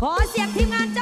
ขอเสียงทีมงานจ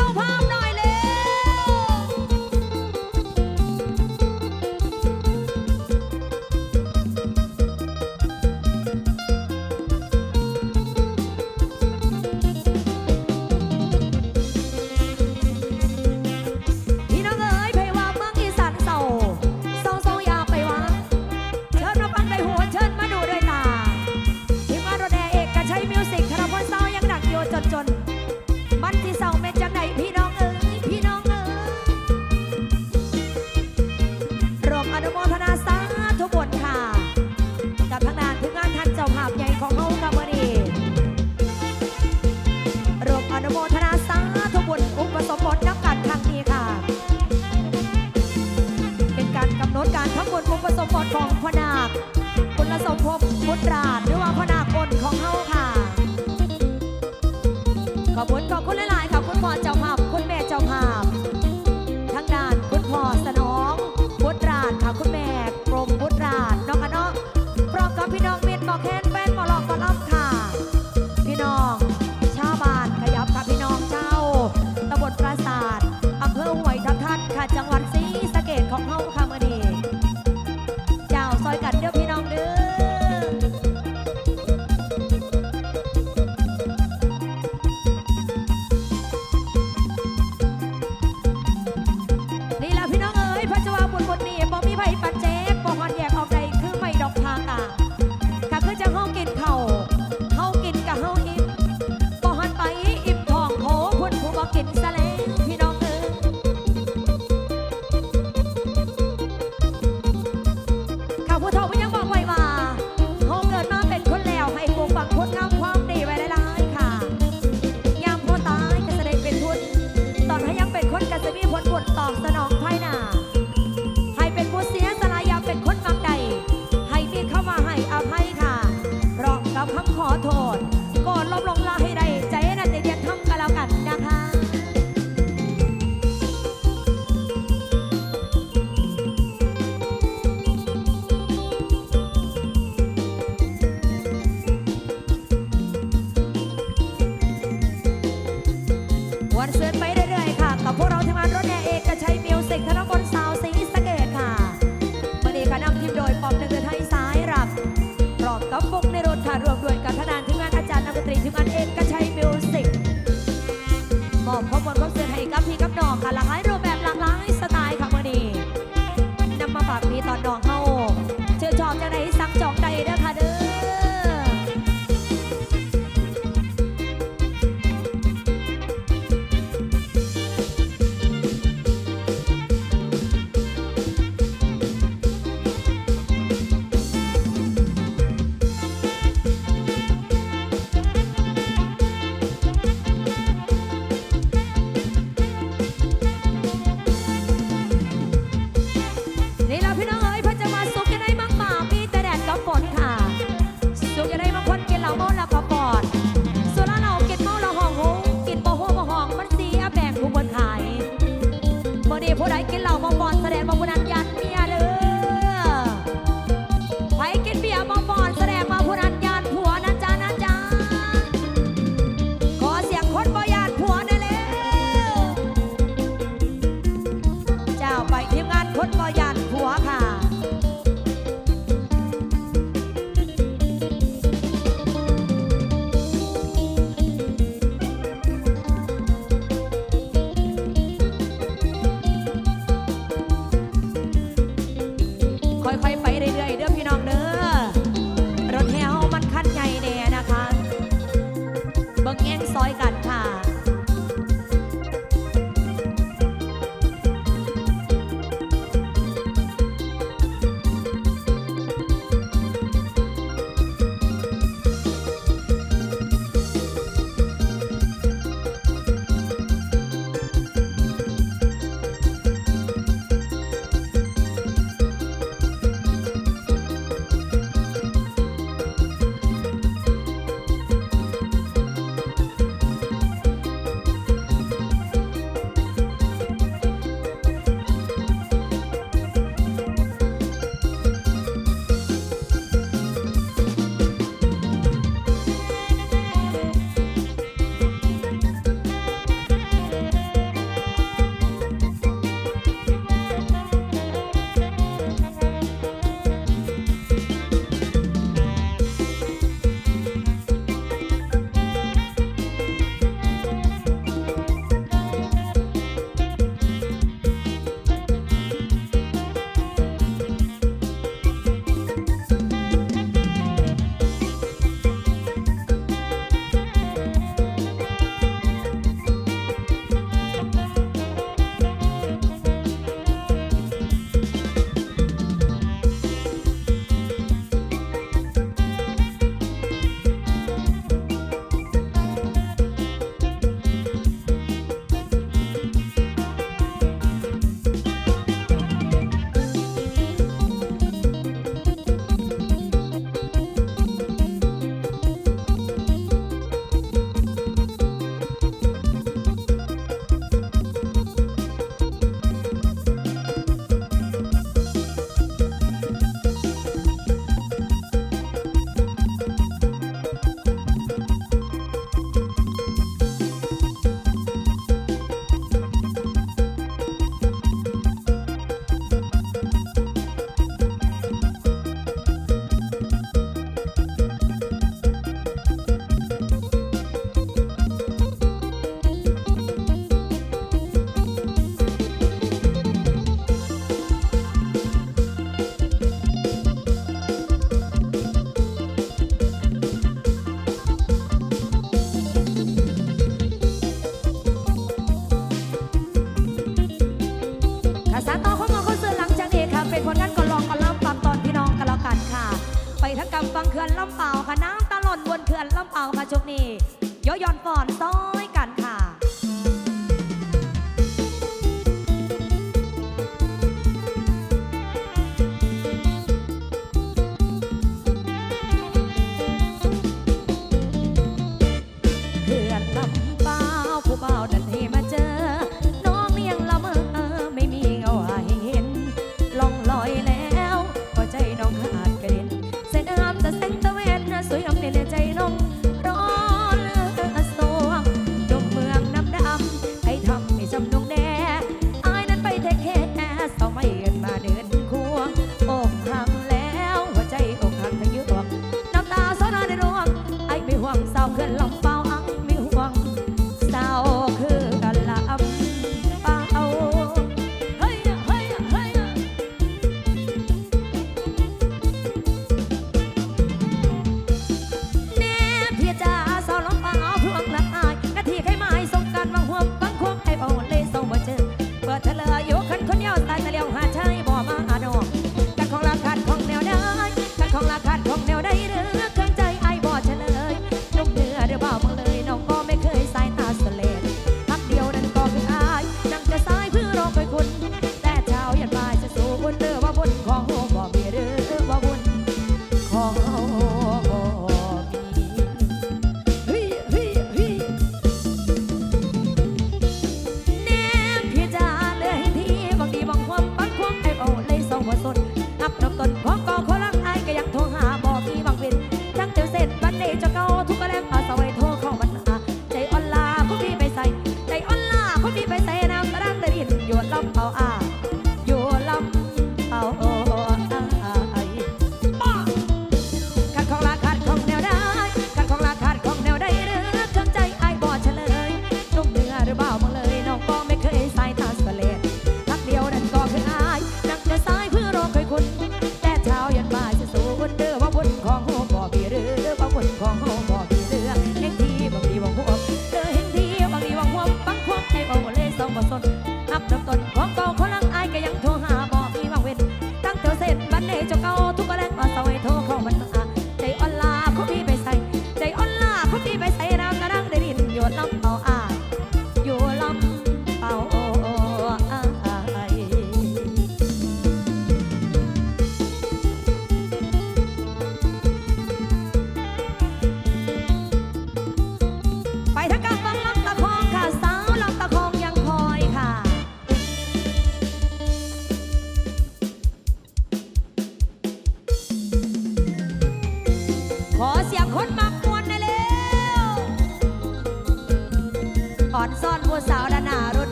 วนเสือนไปเรื่อยๆค่ะกับพวกเรา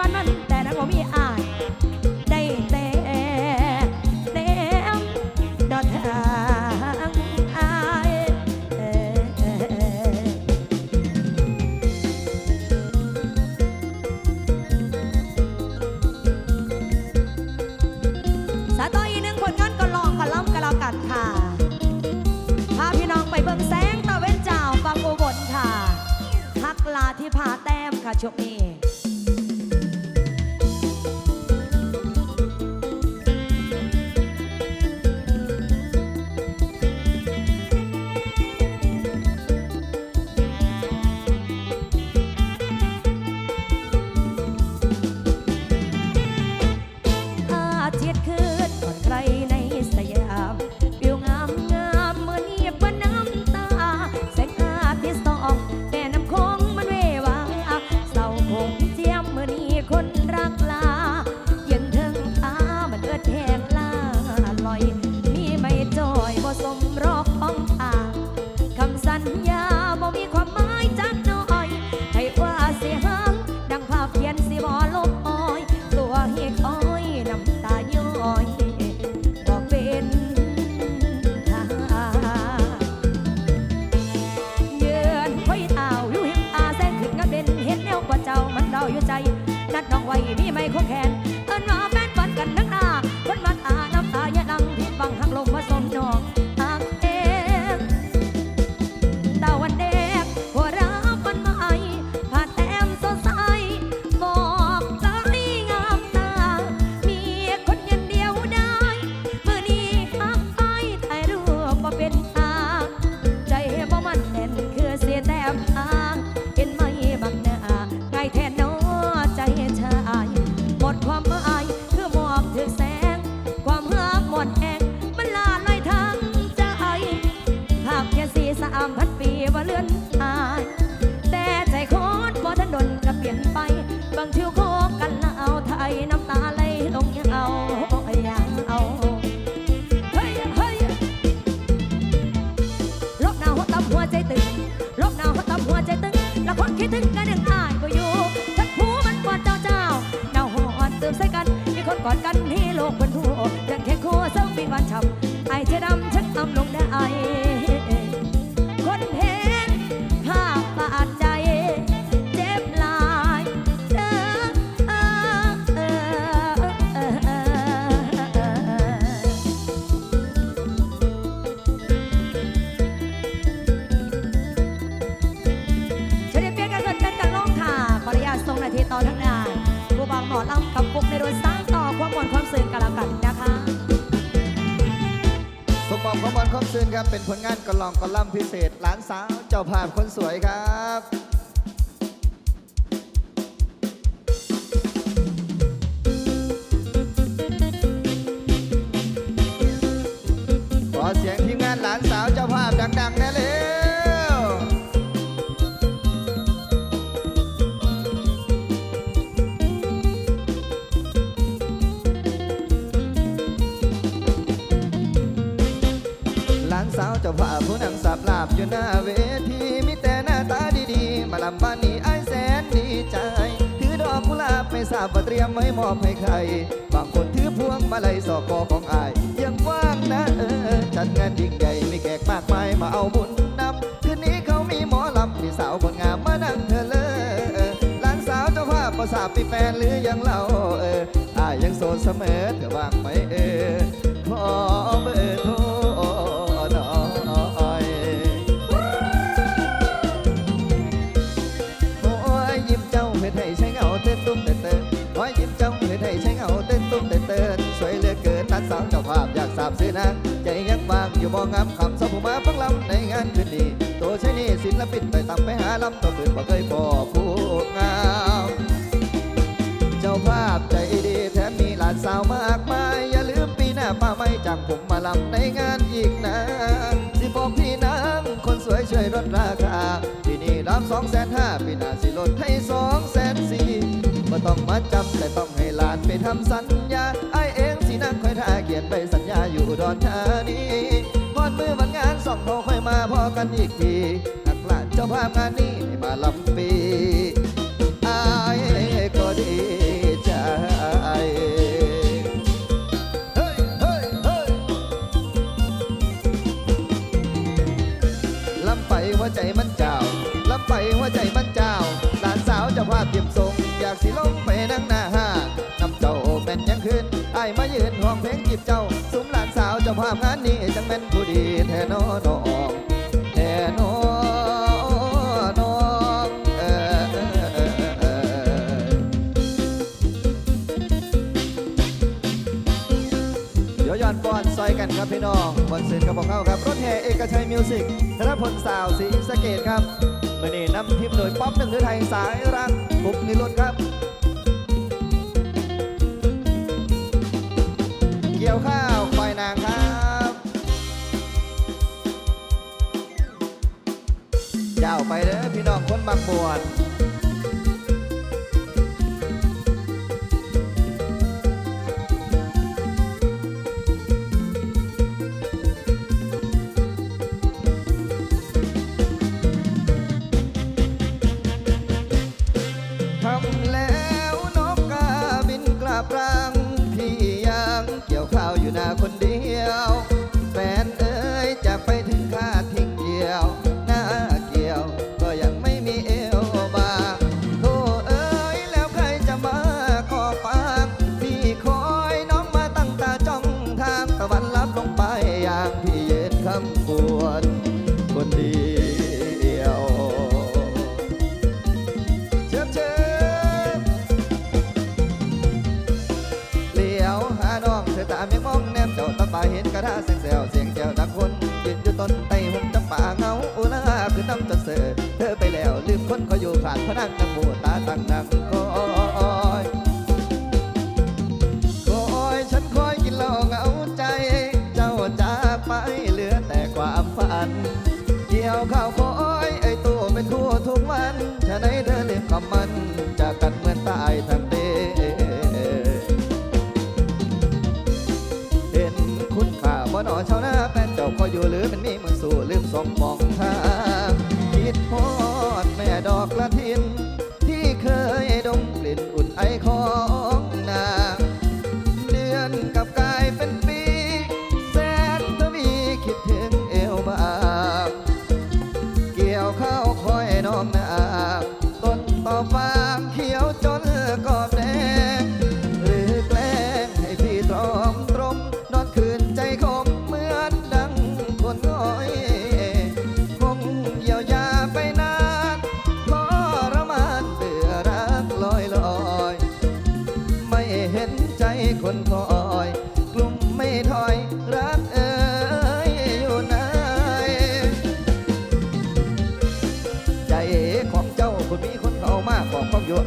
วันนั้นแต่นักบ่มีอา คิดถึงกันยังอายก็อยู่ทักหูมันกอดเจ้าเจ้าเน่าหอนเติมใส่กัน มีคนกอดกันที่โลกบนทั่วจังแค่คู่เส้าปีนวันช้ำไอเจดำ อบของบอลคอมซึนครับ เป็นผลงานกลองกล่ำพิเศษหลานสาวเจ้าภาพคนสวยครับขอเสียงทีมงานหลาน ผู้นั่งสับลาบอยู่หน้าเวทีมีแต่หน้าตาดีๆ มาลำบ้านนี้ไอ้แสนดีใจ ถือดอกกุหลาบไม่ทราบว่าเตรียมไว้มอบให้ใคร บางคนถือพวงมาลัยสอกอของอายยังว่างนะเออ จัดงานยิ่งใหญ่มีแขกมากมายมาเอาบุญนำคืนนี้เขามีหมอลำพี่สาวคนงามมานั่งเธอเลยหลานสาวเจ้าภาพประสาบมีแฟนหรือยังเล่าเอออายยังโสดเสมอเธอว่างไหมเออขอเบอร์โทร สนาใจยังบางอยู่มองงามคำสาวผู้มาฟังลำในงานคืนนี้ตัวใช้นี่ศิลปินไปตำไปหาลำตัวฝืนบ่เคยพอผู้งามเจ้าภาพใจดีแถมมีหลานสาวมากมายอย่าลืมปีหน้ามาไม่จังผมมาลำในงานอีกนะสิบอกพี่นางคนสวยช่วยลดราคาที่นี่รับสองแสนห้าปีหน้าสิลดให้สองแสนสี่ก็ต้องมาจำแต่ต้องให้หลานไปทำสัญญาไอเอ ค่าเขียนไปสัญญาอยู่ดอนธานีพอดมือวันงานสองเขาค่อยมาพอกันอีกทีนักหลานเจ้าภาพงานนี้ให้มาลำปี ยืนห้องเพลงจีบเจ้า สุมหลานสาวจะาภาพงานนี้จังเป็นผู้ดีแท้นอน้องแท้นอน้องเดี๋ยวย้อนปอนซอยกันครับพี่น้องบนเส้นกับพวกเขาครับ รถแห่เอกชัยมิวสิกธนพลสาวสีสเกตครับมื่อนี้นำทีมโดยป๊อปหนึ่งหรือไทยสายรักบุกนรถครับ พี่น้องคนบางบวช ขาดพนังนโมตาตังนังโก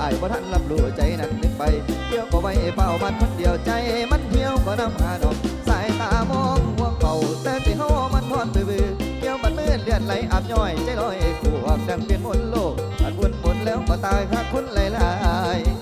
อายบ่ท่านรับรู้ใจนั้นนึกไปเที่ยวก็ไว้เป้ามันคนเดียวใจมันเที่ยวก็นำหาดอกสายตามองห่วงเก่าแต่ใจเฮามันพอดเบื่อเที่ยวมันเมื่อเลือดไหลอาบย่อยใจลอยขวบดังเปลี่ยนมนโลกอันวนหมดแล้วก็ตายหากคุณหลาย